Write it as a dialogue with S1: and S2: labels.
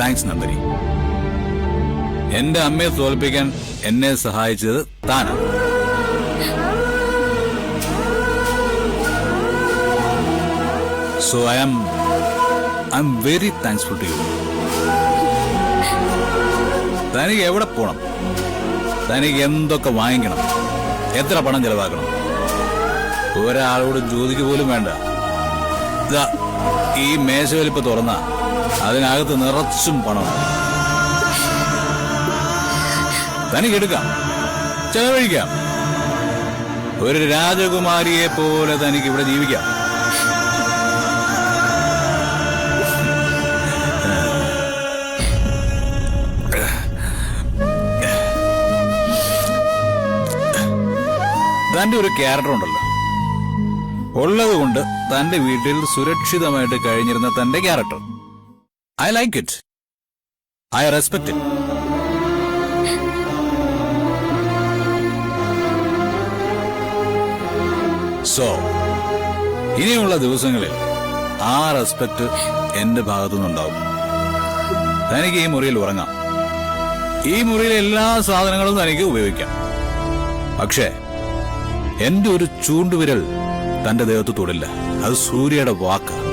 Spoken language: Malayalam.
S1: താങ്ക്സ് നന്ദിനി. എന്റെ അമ്മയെ തോൽപ്പിക്കാൻ എന്നെ സഹായിച്ചത് താനാണ്. So I am I'm very thanksful to you തനിക്ക് എവിടെ പോകണം തനിക്ക് എന്തൊക്കെ വാങ്ങിക്കണം? എത്ര പണം ചെലവാക്കണം? ഒരാളോട് ജോലിക്ക് പോലും വേണ്ട. ഈ മേശവലിപ്പ് തുറന്ന. അതിനകത്ത് നിറച്ചും പണമുണ്ട് തനിക്ക് എടുക്കാം ചെലവഴിക്കാം. ഒരു രാജകുമാരിയെ പോലെ തനിക്ക് ഇവിടെ ജീവിക്കാം. തന്റെ ഒരു ക്യാരക്ടർ ഉണ്ടല്ലോ. ഉള്ളതുകൊണ്ട് തന്റെ വീട്ടിൽ സുരക്ഷിതമായിട്ട് കഴിഞ്ഞിരുന്ന തന്റെ character I like it I respect it so ഇനിയുള്ള ദിവസങ്ങളിൽ ആ റെസ്പെക്ട് എന്റെ ഭാഗത്തു നിന്നുണ്ടാവും തനിക്ക് ഈ മുറിയിൽ ഉറങ്ങാം. ഈ മുറിയിലെ എല്ലാ സാധനങ്ങളും തനിക്ക് ഉപയോഗിക്കാം. പക്ഷേ എന്റെ ഒരു ചൂണ്ടുവിരൽ തന്റെ ദേഹത്ത് തൊടില്ല. അത് സൂര്യയുടെ വാക്ക്.